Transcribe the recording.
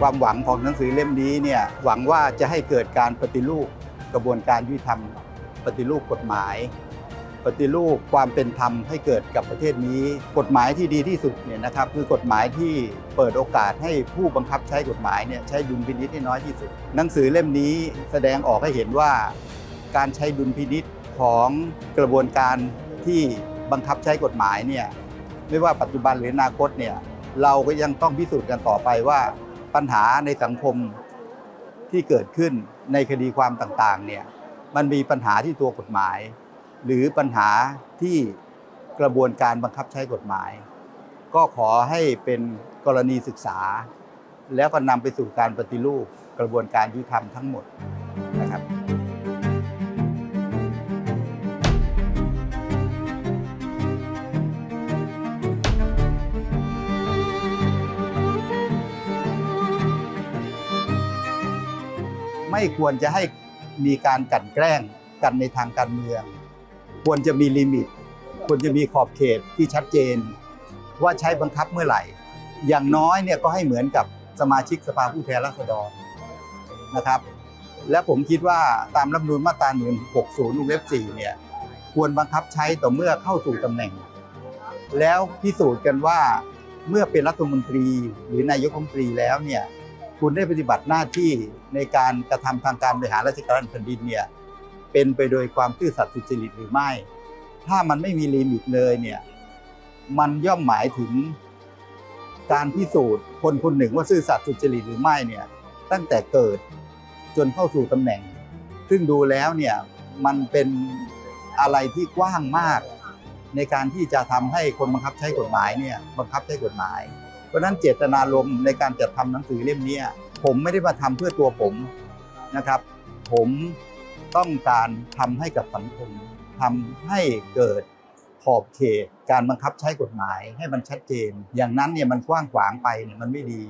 ความหวังของหนังสือเล่มนี้เนี่ยหวังว่าจะให้เกิดการปฏิรูปกระบวนการยุติธรรม ปฏิรูปกฎหมาย ปฏิรูปความเป็นธรรมให้เกิดกับประเทศนี้ กฎหมายที่ดีที่สุดเนี่ยนะครับคือกฎหมายที่เปิดโอกาสให้ผู้บังคับใช้กฎหมายเนี่ยใช้ดุลพินิษให้น้อยที่สุด หนังสือเล่มนี้แสดงออกให้เห็นว่า การใช้ดุลพินิษของกระบวนการที่บังคับใช้กฎหมายเนี่ยไม่ว่าปัจจุบันหรืออนาคตเนี่ยเราก็ยังต้องพิสูจน์กันต่อไปว่า ปัญหาในสังคมที่เกิดขึ้นในคดีความต่างๆเนี่ยมันมีปัญหาที่ตัวกฎหมาย หรือปัญหาที่กระบวนการบังคับใช้กฎหมาย ก็ขอให้เป็นกรณีศึกษา แล้วก็นำไปสู่การปฏิรูปกระบวนการยุติธรรมทั้งหมดนะครับ ไม่ควรจะให้มีการกลันแกล้งกันในทางการเมือง ควรจะมีลิมิต ควรจะมีขอบเขตที่ชัดเจน ว่าใช้บังคับเมื่อไหร่ อย่างน้อยเนี่ยก็ให้เหมือนกับสมาชิกสภาผู้แทนราษฎรนะครับ และผมคิดว่าตามรัฐมนูญมาตรา160วงเล็บ4เนี่ยควรบังคับใช้ต่อเมื่อเข้าสู่ตำแหน่ง แล้วพิสูจน์กันว่าเมื่อเป็นรัฐมนตรีหรือนายกรัฐมนตรีแล้วเนี่ย คุณได้ปฏิบัติหน้าที่ในการกระทำทางการบริหารราชการแผ่นดินเนี่ยเป็นไปโดยความซื่อสัตย์สุจริตหรือไม่ ถ้ามันไม่มีลิมิตเลยเนี่ยมันย่อมหมายถึงการพิสูจน์คนคนหนึ่งว่าซื่อสัตย์สุจริตหรือไม่เนี่ยตั้งแต่เกิดจนเข้าสู่ตำแหน่ง ซึ่งดูแล้วเนี่ยมันเป็นอะไรที่กว้างมาก ในการที่จะทำให้คนบังคับใช้กฎหมายเนี่ยบังคับใช้กฎหมาย เพราะนั้นเจตนารมณ์ในการจัดทำหนังสือเล่มนี้ผมไม่ได้มาทำเพื่อตัวผมนะครับ ผมต้องการทำให้กับสังคมทำให้เกิดขอบเขตการบังคับใช้กฎหมายให้มันชัดเจน อย่างนั้นเนี่ยมันกว้างขวางไปเนี่ยมันไม่ดี